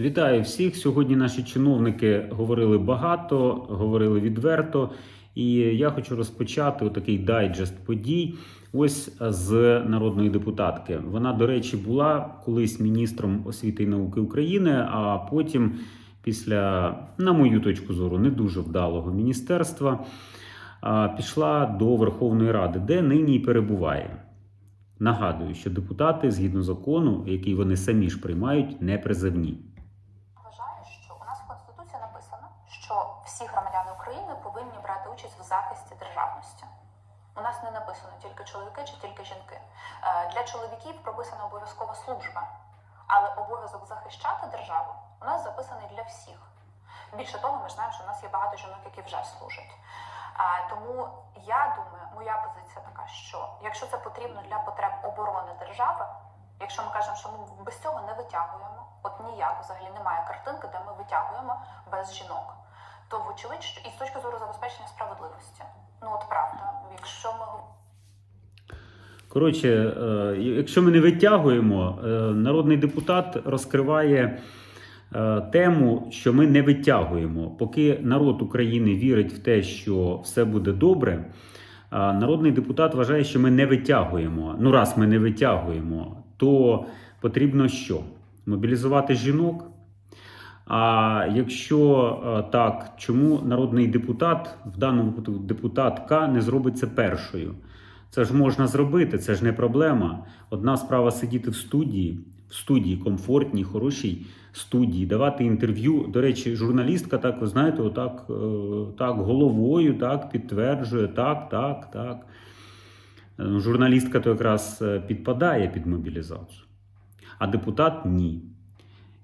Вітаю всіх. Сьогодні наші чиновники говорили багато, говорили відверто. І я хочу розпочати такий дайджест подій. Ось з народної депутатки. Вона, до речі, була колись міністром освіти і науки України, а потім, після, на мою точку зору, не дуже вдалого міністерства, пішла до Верховної Ради, де нині і перебуває. Нагадую, що депутати, згідно закону, який вони самі ж приймають, не призовні. Вважаю, що у нас в Конституції написано, що всі громадяни України повинні брати участь в захисті державності. У нас не написано тільки чоловіки чи тільки жінки. Е, Для чоловіків прописана обов'язкова служба, але обов'язок захищати державу у нас записаний для всіх. Більше того, ми знаємо, що у нас є багато жінок, які вже служать. Тому я думаю, моя позиція така, що якщо це потрібно для потреб оборони держави, якщо ми кажемо, що ми без цього не витягуємо, от ніяк взагалі немає картинки, де ми витягуємо без жінок, то вочевидь, і з точки зору забезпечення справедливості, ну от правда, якщо ми Коротше, е, якщо ми не витягуємо, е, народний депутат розкриває е, тему, що ми не витягуємо. Поки народ України вірить в те, що все буде добре, народний депутат вважає, що ми не витягуємо. Ну, раз ми не витягуємо, то потрібно що? Мобілізувати жінок. А якщо е, так, чому народний депутат, в даному випадку депутатка, не зробить це першою? Це ж можна зробити, це ж не проблема. Одна справа сидіти в студії, в студії комфортній, хорошій студії, давати інтерв'ю. До речі, журналістка, так ви знаєте, отак, е, так головою так підтверджує, так, так, так. Е, Журналістка то якраз підпадає під мобілізацію, а депутат ні.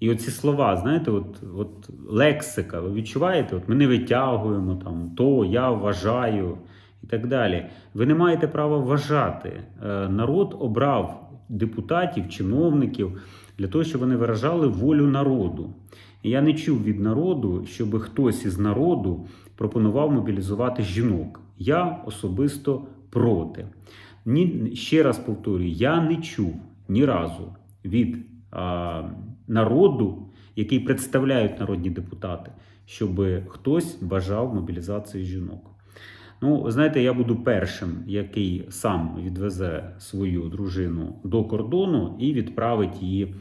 І оці слова, знаєте, от, от лексика, ви відчуваєте, от ми не витягуємо там то, я вважаю і так далі. Ви не маєте права вважати. Е, Народ обрав депутатів, чиновників для того, щоб вони виражали волю народу. І я не чув від народу, щоб хтось із народу пропонував мобілізувати жінок. Я особисто проти. Ні, ще раз повторюю, я не чув ні разу від народу, який представляють народні депутати, щоб хтось бажав мобілізації жінок. Ну, знаєте, я буду першим, який сам відвезе свою дружину до кордону і відправить її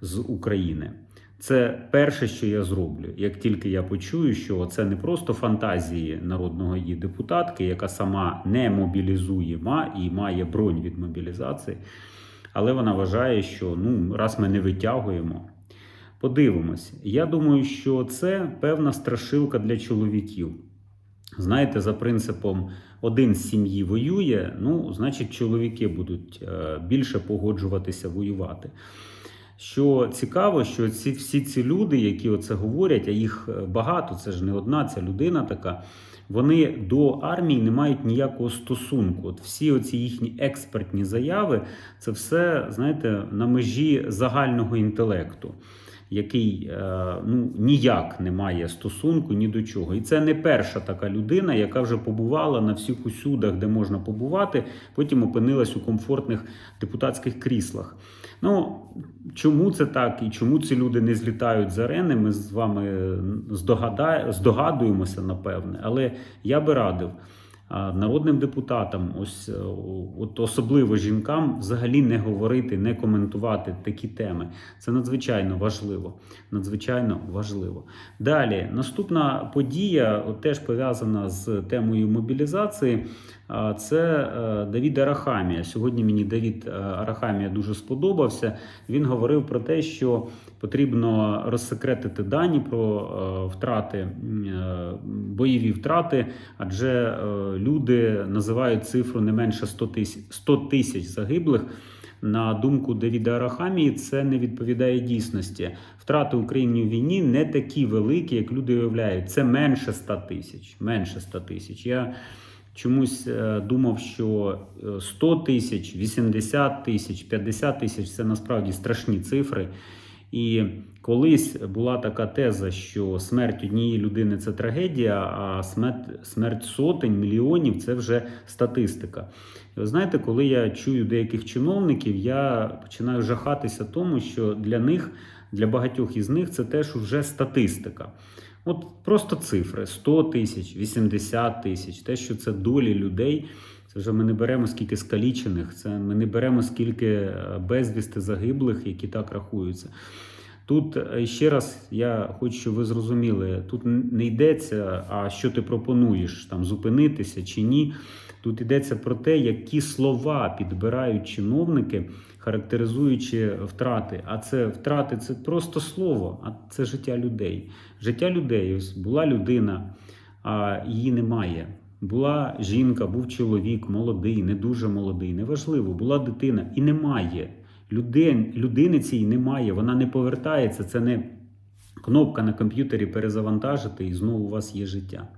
з України. Це перше, що я зроблю. Як тільки я почую, що це не просто фантазії народного її депутатки, яка сама не мобілізує ма і має бронь від мобілізації, але вона вважає, що ну, раз ми не витягуємо. Подивимось. Я думаю, що це певна страшилка для чоловіків. Знаєте, за принципом один з сім'ї воює, ну, значить, чоловіки будуть е, більше погоджуватися воювати. Що цікаво, що ці всі ці люди, які оце говорять, а їх е, багато, це ж не одна ця людина така. Вони до армії не мають ніякого стосунку. От всі оці їхні експертні заяви, це все, знаєте, на межі загального інтелекту, який е, ну, ніяк не має стосунку ні до чого. І це не перша така людина, яка вже побувала на всіх усюдах, де можна побувати, потім опинилась у комфортних депутатських кріслах. Ну, чому це так і чому ці люди не злітають з арени, ми з вами здогадуємося, напевне. Але я би радив народним депутатам, ось е, от особливо жінкам, взагалі не говорити, не коментувати такі теми. Це надзвичайно важливо. Надзвичайно важливо. Далі, наступна подія, теж пов'язана з темою мобілізації. Це е, Давід Арахамія. Сьогодні мені Давід е, Арахамія дуже сподобався. Він говорив про те, що потрібно розсекретити дані про е, втрати, бойові втрати, адже люди називають цифру не менше 100 тисяч 100 тисяч загиблих. На думку Давіда Арахамії, це не відповідає дійсності. Втрати України у війні не такі великі, як люди уявляють. Це менше 100 тисяч. Менше 100 тисяч. Я чомусь е, думав, що е, 100 тисяч, 80 тисяч, 50 тисяч це насправді страшні цифри. І колись була така теза, що смерть однієї людини це трагедія, а смерть, смерть сотень, мільйонів це вже статистика. І ви знаєте, коли я чую деяких чиновників, я починаю жахатися тому, що для них для багатьох із них це теж вже статистика. От просто цифри: 100 тисяч, 80 тисяч, те, що це долі людей. Це вже ми не беремо скільки скалічених, це ми не беремо скільки е, безвісти загиблих, які так рахуються. Тут е, ще раз я хочу, щоб ви зрозуміли, тут не йдеться, а що ти пропонуєш там зупинитися чи ні. Тут йдеться про те, які слова підбирають чиновники, характеризуючи втрати. А це втрати це просто слово, а це життя людей. Життя людей. Була людина, а її немає. Була жінка, був чоловік, молодий, не дуже молодий, неважливо, була дитина і немає. Людин, людини цієї немає, вона не повертається. Це не кнопка на комп'ютері перезавантажити, і знову у вас є життя.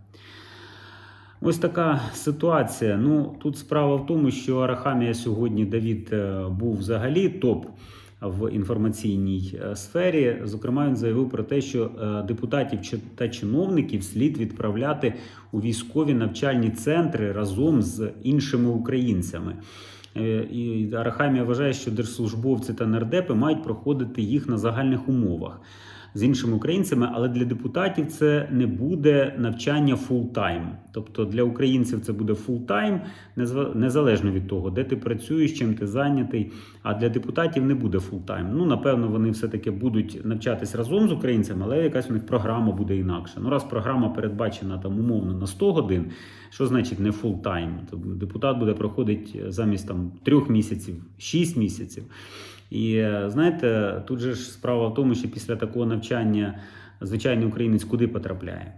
Ось така ситуація. Ну тут справа в тому, що Арахамія сьогодні Давід е, був взагалі топ в інформаційній е, сфері. Зокрема, він заявив про те, що е, депутатів та чиновників слід відправляти у військові навчальні центри разом з іншими українцями. І Арахамія вважає, що держслужбовці та нардепи мають проходити їх на загальних умовах з іншими українцями, але для депутатів це не буде навчання фултайм. Тобто для українців це буде фултайм, незалежно від того, де ти працюєш, чим ти зайнятий. А для депутатів не буде фултайм. Ну, напевно, вони все-таки будуть навчатись разом з українцями, але якась у них програма буде інакша. Ну, раз програма передбачена там умовно на 100 годин, що значить не фултайм? Тобто депутат буде проходити замість там трьох місяців, 6 місяців. І знаєте, тут же ж справа в тому, що після такого навчання звичайний українець куди потрапляє?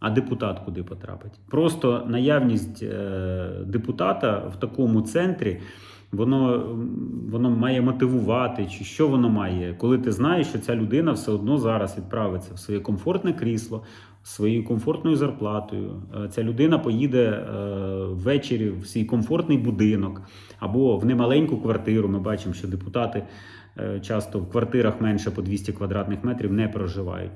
А депутат куди потрапить? Просто наявність е, депутата в такому центрі, воно, воно має мотивувати, чи що воно має, коли ти знаєш, що ця людина все одно зараз відправиться в своє комфортне крісло, своєю комфортною зарплатою. Е, Ця людина поїде е, ввечері в свій комфортний будинок або в немаленьку квартиру. Ми бачимо, що депутати е, часто в квартирах менше по 200 квадратних метрів не проживають.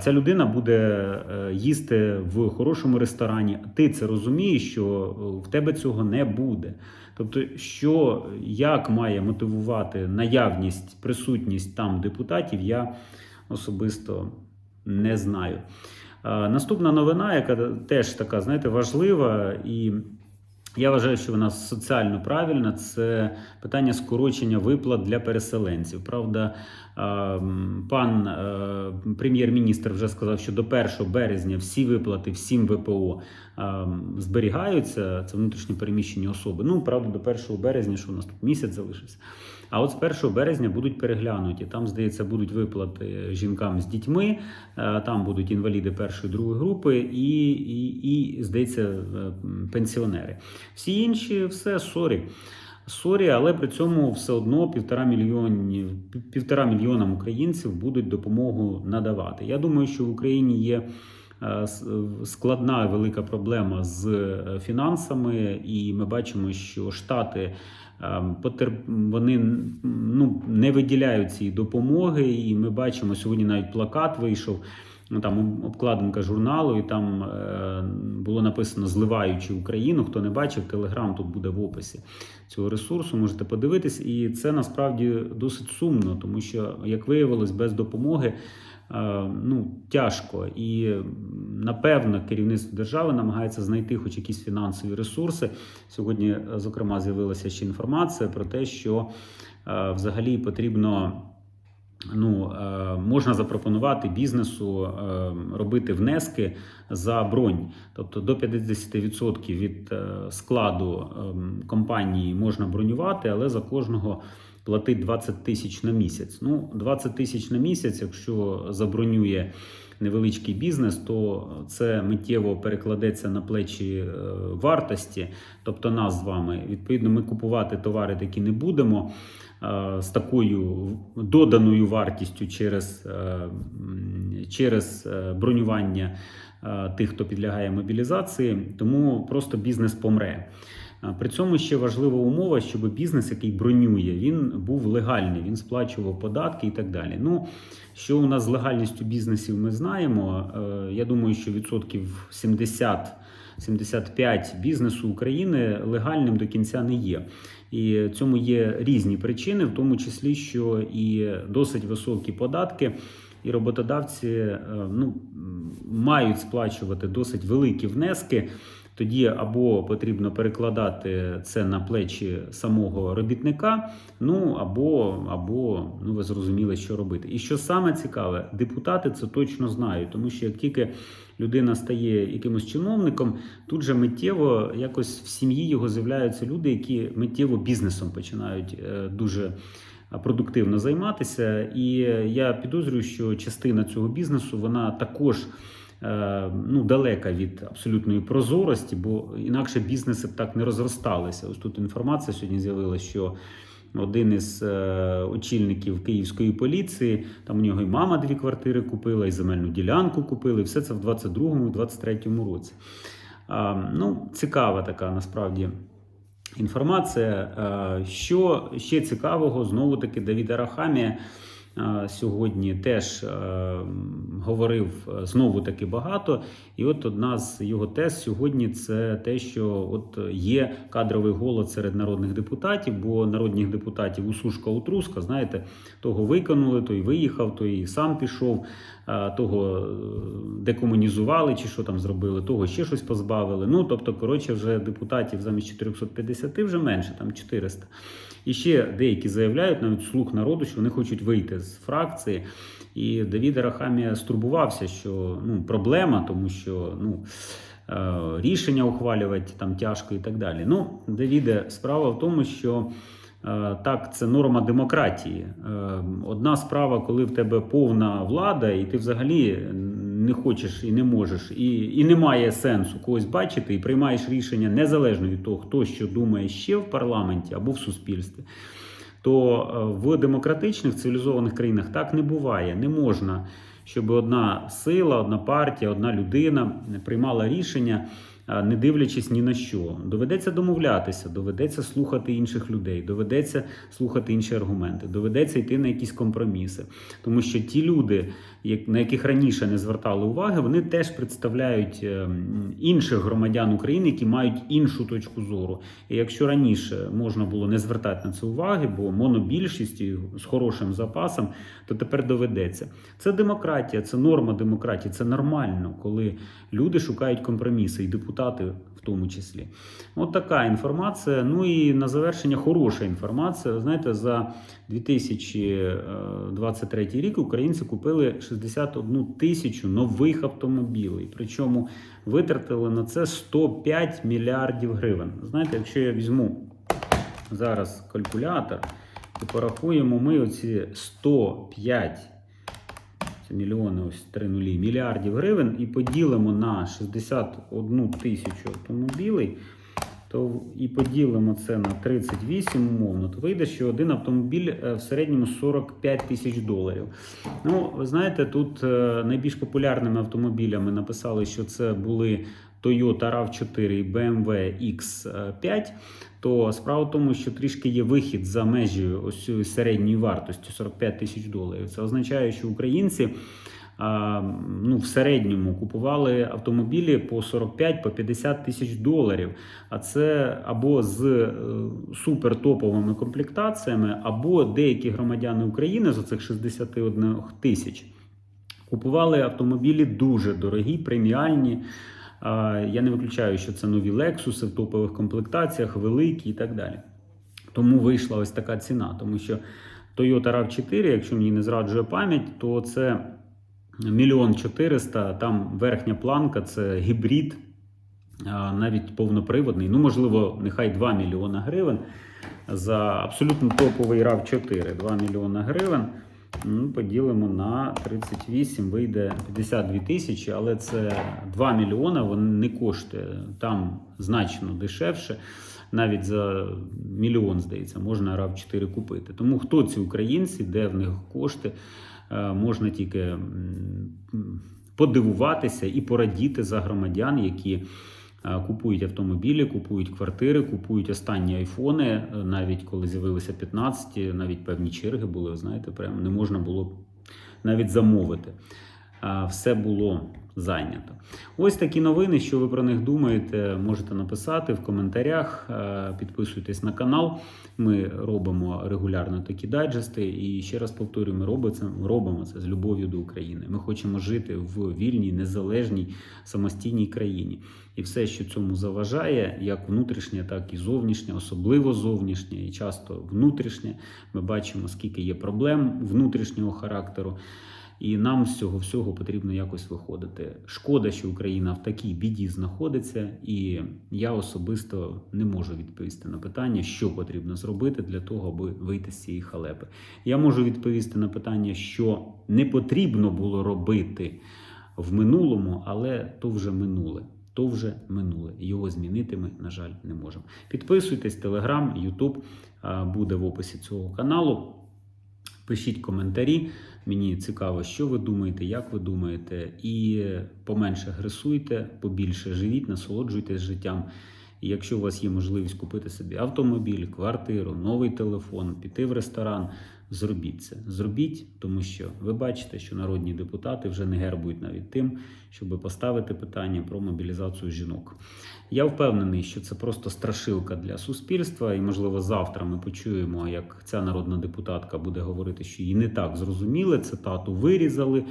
Ця людина буде їсти в хорошому ресторані. Ти це розумієш, що в тебе цього не буде. Тобто, що як має мотивувати наявність, присутність там депутатів, я особисто не знаю. А, Наступна новина, яка теж така, знаєте, важлива, і я вважаю, що вона соціально правильна, це питання скорочення виплат для переселенців. Правда, пан е, прем'єр-міністр вже сказав, що до 1 березня всі виплати всім ВПО зберігаються. Це внутрішньо переміщені особи. Ну, правда, до 1 березня, що у нас тут місяць залишився. А от з 1 березня будуть переглянуті. Там, здається, будуть виплати жінкам з дітьми, е, там будуть інваліди першої другої групи і, і, і здається, е, пенсіонери. Всі інші, все сорі. Сорі, але при цьому все одно півтора мільйонів півтора мільйонам українців будуть допомогу надавати. Я думаю, що в Україні є е, складна велика проблема з е, фінансами, і ми бачимо, що штати е, вони ну, не виділяють цієї допомоги, і ми бачимо сьогодні навіть плакат вийшов. Ну, там обкладинка журналу, і там е, було написано Зливаючи Україну. Хто не бачив, телеграм тут буде в описі цього ресурсу. Можете подивитись, і це насправді досить сумно, тому що, як виявилось, без допомоги е, ну, тяжко. І напевно керівництво держави намагається знайти хоч якісь фінансові ресурси. Сьогодні, зокрема, з'явилася ще інформація про те, що е, взагалі потрібно. Ну, е, можна запропонувати бізнесу е, робити внески за бронь, тобто до 50% від е, складу компанії можна бронювати, але за кожного платить 20 тисяч на місяць. Ну, 20 тисяч на місяць, якщо забронює невеличкий бізнес, то це миттєво перекладеться на плечі вартості, тобто нас з вами. Відповідно, ми купувати товари такі не будемо з такою доданою вартістю через, е, через е, бронювання е, тих, хто підлягає мобілізації, тому просто бізнес помре. Е, При цьому ще важлива умова, щоб бізнес, який бронює, він був легальний, він сплачував податки і так далі. Ну, що у нас з легальністю бізнесів, ми знаємо. Е, Я думаю, що відсотків 70 75 бізнесу України легальним до кінця не є. І цьому є різні причини, в тому числі, що і досить високі податки, і роботодавці е, ну, мають сплачувати досить великі внески. Тоді або потрібно перекладати це на плечі самого робітника, ну або, або ну ви зрозуміли, що робити. І що саме цікаве, депутати це точно знають, тому що як тільки людина стає якимось чиновником, тут же миттєво якось в сім'ї його з'являються люди, які миттєво бізнесом починають е, дуже продуктивно займатися. І я підозрюю, що частина цього бізнесу вона також. Е, Ну, далека від абсолютної прозорості, бо інакше бізнеси б так не розросталися. Ось тут інформація сьогодні з'явилася, що один із е, очільників київської поліції, там у нього і мама дві квартири купила, і земельну ділянку купили. Все це в 22-му і 23-му році. Ну, цікава така насправді інформація. Е, Що ще цікавого, знову таки, Давід Арахамія е, сьогодні теж е, говорив е, знову таки багато. І от одна з його тез сьогодні це те, що от є кадровий голод серед народних депутатів, бо народних депутатів усушка утруска, знаєте, того виконали, той виїхав, той сам пішов, того е, декомунізували чи що там зробили, того ще щось позбавили. Ну тобто, коротше, вже депутатів замість 450 вже менше, там 400. І ще деякі заявляють, навіть слух народу, що вони хочуть вийти з фракції. І Давід Арахамія стурбувався, що ну, проблема, тому що ну, е, рішення ухвалювати там тяжко і так далі. Ну, Давіде, справа в тому, що е, так, це норма демократії. Е, Одна справа, коли в тебе повна влада, і ти взагалі не хочеш і не можеш, і, і немає сенсу когось бачити, і приймаєш рішення незалежно від того, хто що думає ще в парламенті або в суспільстві то е, в демократичних цивілізованих країнах так не буває. Не можна, щоб одна сила, одна партія, одна людина приймала рішення, е, не дивлячись ні на що. Доведеться домовлятися, доведеться слухати інших людей, доведеться слухати інші аргументи, доведеться йти на якісь компроміси. Тому що ті люди, на яких раніше не звертали уваги, вони теж представляють е, інших громадян України, які мають іншу точку зору. І якщо раніше можна було не звертати на це уваги, бо монобільшість з хорошим запасом, то тепер доведеться. Це демократія, це норма демократії, це нормально, коли люди шукають компроміси, і депутати в тому числі. От така інформація. Ну і на завершення хороша інформація. Знаєте, за 2023 рік українці купили 61 тисячу нових автомобілів. Причому витратили на це 105 мільярдів гривень. Знаєте, якщо я візьму зараз калькулятор і порахуємо ми оці 105 це мільйони, ось три нулі, мільярдів гривень і поділимо на 61 тисячу автомобілей, то і поділимо це на 38 умовно, то вийде, що один автомобіль е, в середньому 45 тисяч доларів. Ну, ви знаєте, тут е, найбільш популярними автомобілями написали, що це були Toyota RAV4 і BMW X5, то справа в тому, що трішки є вихід за межі ось середньої вартості 45 тисяч доларів. Це означає, що українці ну, в середньому купували автомобілі по 45 по 50 тисяч доларів. А це або з е, супертоповими комплектаціями, або деякі громадяни України з оцих 61 тисяч купували автомобілі дуже дорогі, преміальні. Я не виключаю, що це нові Lexus в топових комплектаціях, великі і так далі. Тому вийшла ось така ціна. Тому що Toyota RAV4, якщо мені не зраджує пам'ять, то це мільйон 400, там верхня планка це гібрид, навіть повноприводний. Ну, можливо, нехай 2 мільйона гривень за абсолютно топовий RAV4. 2 мільйона гривень. Ну, поділимо на 38, вийде 52 тисячі, але це 2 мільйона, він не коштує там значно дешевше. Навіть за мільйон, здається, можна rav 4 купити. Тому хто ці українці, де в них кошти, е, можна тільки подивуватися і порадіти за громадян, які купують автомобілі, купують квартири, купують останні айфони. Е, Навіть коли з'явилися 15, навіть певні черги були, знаєте, прямо не можна було навіть замовити. Все було зайнято. Ось такі новини. Що ви про них думаєте, можете написати в коментарях. Підписуйтесь на канал. Ми робимо регулярно такі дайджести. І ще раз повторюю, ми робимо це з любов'ю до України. Ми хочемо жити в вільній, незалежній, самостійній країні. І все, що цьому заважає, як внутрішнє, так і зовнішнє, особливо зовнішнє, і часто внутрішнє. Ми бачимо, скільки є проблем внутрішнього характеру. І нам з цього всього потрібно якось виходити. Шкода, що Україна в такій біді знаходиться, і я особисто не можу відповісти на питання, що потрібно зробити для того, аби вийти з цієї халепи. Я можу відповісти на питання, що не потрібно було робити в минулому, але то вже минуле. То вже минуле. Його змінити ми, на жаль, не можемо. Підписуйтесь, Телеграм, Ютуб буде в описі цього каналу. Пишіть коментарі. Мені цікаво, що ви думаєте, як ви думаєте. І поменше агресуйте, побільше живіть, насолоджуйтесь життям. І якщо у вас є можливість купити собі автомобіль, квартиру, новий телефон, піти в ресторан, зробіть це. Зробіть, тому що ви бачите, що народні депутати вже не гербують навіть тим, щоб поставити питання про мобілізацію жінок. Я впевнений, що це просто страшилка для суспільства, і можливо завтра ми почуємо, як ця народна депутатка буде говорити, що її не так зрозуміли, цитату вирізали.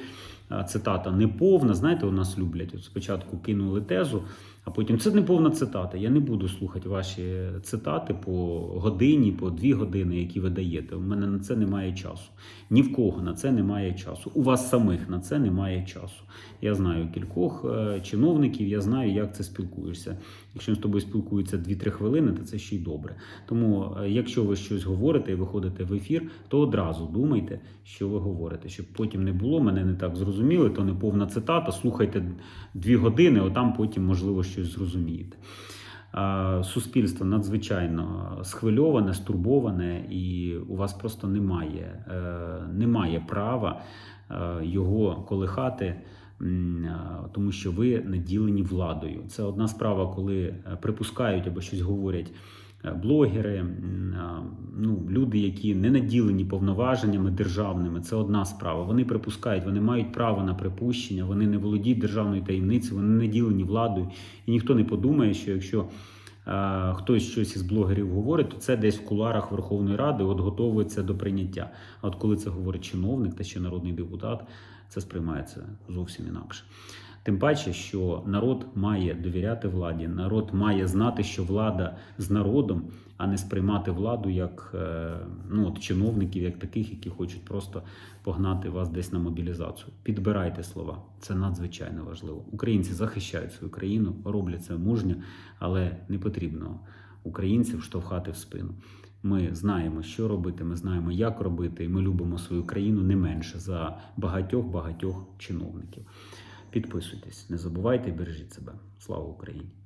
А Цитата неповна. Знаєте, у нас люблять. От спочатку кинули тезу, а потім це не повна цитата. Я не буду слухати ваші цитати по годині, по дві години, які ви даєте. У мене на це немає часу. Ні в кого на це немає часу. У вас самих на це немає часу. Я знаю кількох е, чиновників, я знаю, як це спілкуєшся. Якщо з тобою спілкуються 2-3 хвилини, то це ще й добре. Тому, е, якщо ви щось говорите і виходите в ефір, то одразу думайте, що ви говорите, щоб потім не було, мене не так зрозуміли, то не повна цитата. Слухайте дві години, отам потім, можливо, щось зрозумієте. Суспільство надзвичайно схвильоване, стурбоване, і у вас просто немає, е, немає права е, його колихати. Тому що ви наділені владою. Це одна справа, коли е, припускають або щось говорять е, блогери, ну, люди, які не наділені повноваженнями державними. Це одна справа. Вони припускають, вони мають право на припущення, вони не володіють державною таємницею, вони не наділені владою. І ніхто не подумає, що якщо е, хтось щось із блогерів говорить, то це десь в куларах Верховної Ради от готовується до прийняття. А от коли це говорить чиновник та ще народний депутат, це сприймається зовсім інакше. Тим паче, що народ має довіряти владі, народ має знати, що влада з народом, а не сприймати владу як е, ну, от чиновників, як таких, які хочуть просто погнати вас десь на мобілізацію. Підбирайте слова, це надзвичайно важливо. Українці захищають свою країну, роблять це мужньо, але не потрібно українців штовхати в спину. Ми знаємо, що робити, ми знаємо, як робити, і ми любимо свою країну не менше за багатьох багатьох чиновників. Підписуйтесь, не забувайте бережіть себе. Слава Україні!